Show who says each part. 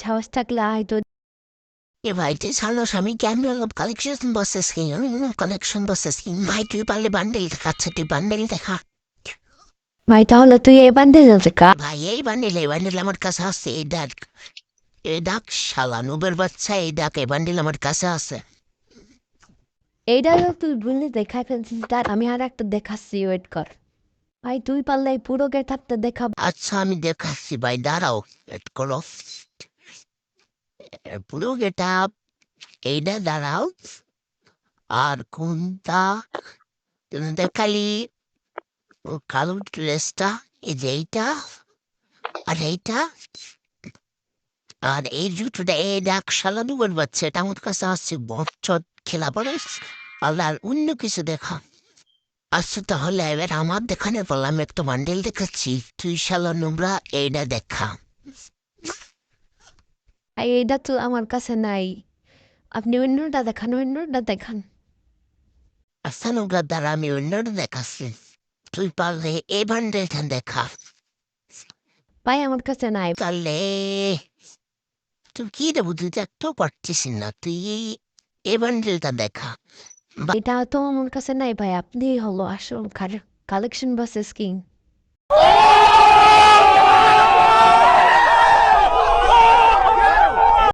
Speaker 1: সাহস থাকলে আয় তো
Speaker 2: এ ভাই তুই সালস আমি ক্যামেরা কালেকশন বসে স্কিন কালেকশন ভাই তুই পারলে বান্ডেল দেখাচ্ছে তুই বান্ডেল দেখা
Speaker 1: ভাই তাহলে তুই এই যাচ্ছে কা
Speaker 2: ভাই এই বান্ডেল এই বান্ডেল আমার কাছে আছে এই ডাক এই ডাক শালা নুবের বাচ্চা এই ডাক এই বান্ডেল আমার কাছে আছে
Speaker 1: এইটা তুই বললি দেখাই ফেলছিস তার আমি আর একটা দেখাচ্ছি ওয়েট কর ভাই তুই পারলে পুরো গেট আপটা দেখা
Speaker 2: আচ্ছা আমি দেখাচ্ছি, ভাই, দাঁড়াও ওয়েট করো। পুরো গেটা এইটা দাঁড়াও। আর কোনটা? দেখালি ও কালো ড্রেসটা, এই যে এইটা, আর এইটা, আর এই জুতোটা, এই ডাক সালানো বাচ্চা, এটা আমার কাছে আসছে বচ্চত খেলা পড়ে আর অন্য কিছু দেখা। আচ্ছা তাহলে এবার আমার দেখানে বললাম একটা বান্ডেল দেখাচ্ছি। তুই শালা নোংরা এইটা দেখা।
Speaker 1: এইটা তো আমার কাছে নাই। আপনি অন্যটা দেখান অন্যটা দেখান।
Speaker 2: আচ্ছা নোংরা দ্বারা আমি অন্যটা দেখাচ্ছি। তুই পারলে এই বান্ডেলটা দেখা।
Speaker 1: ভাই আমার কাছে নাই।
Speaker 2: তাহলে তুই কি দেবো তুই একটাও পারছিস না। তুই এই বান্ডেলটা দেখা।
Speaker 1: এটা তো আমার কাছে নাই ভাই আপনি হলো আসল কালেকশন বাসেস কিং